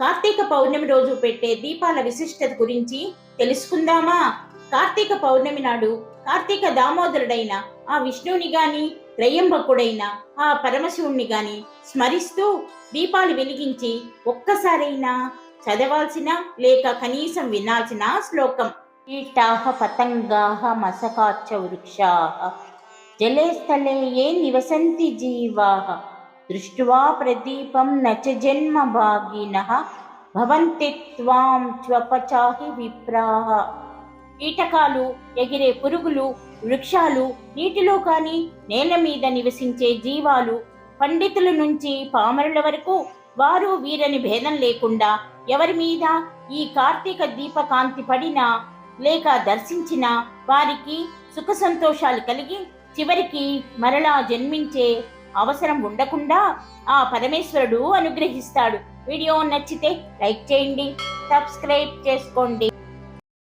కార్తీక పౌర్ణమి రోజు పెట్టే దీపాల విశిష్టత గురించి తెలుసుకుందామా? కార్తీక పౌర్ణమి నాడు కార్తీక దామోదరుడైన ఆ విష్ణువుని గాని త్రయంబకుడైన ఆ పరమశివుణ్ణి గాని స్మరిస్తూ దీపాలు వెలిగించి ఒక్కసారైనా చదవాల్సిన లేక కనీసం వినాల్సిన శ్లోకం. కీటాహ పతంగాహ మసకాచ వృక్షాహ. జలే స్థలే ఏ నివసంతి జీవాహ. దృష్ట్వా ప్రదీపం నచ జన్మ భాగిన భవంతి త్వాం త్వపచాహి విప్రాహ. కీటకాలు ఎగిరే పురుగులు వృక్షాలు నీటిలో కాని నేల మీద నివసించే జీవాలు పండితుల నుంచి పామరుల వరకు వారు వీరని భేదం లేకుండా ఎవరి మీద ఈ కార్తీక దీపకాంతి పడినా లేక దర్శించిన వారికి సుఖ సంతోషాలు కలిగి చివరికి మరలా జన్మించే అవసరం ఉండకుండా ఆ పరమేశ్వరుడు అనుగ్రహిస్తాడు. వీడియో నచ్చితే లైక్ చేయండి సబ్స్క్రైబ్ చేసుకోండి.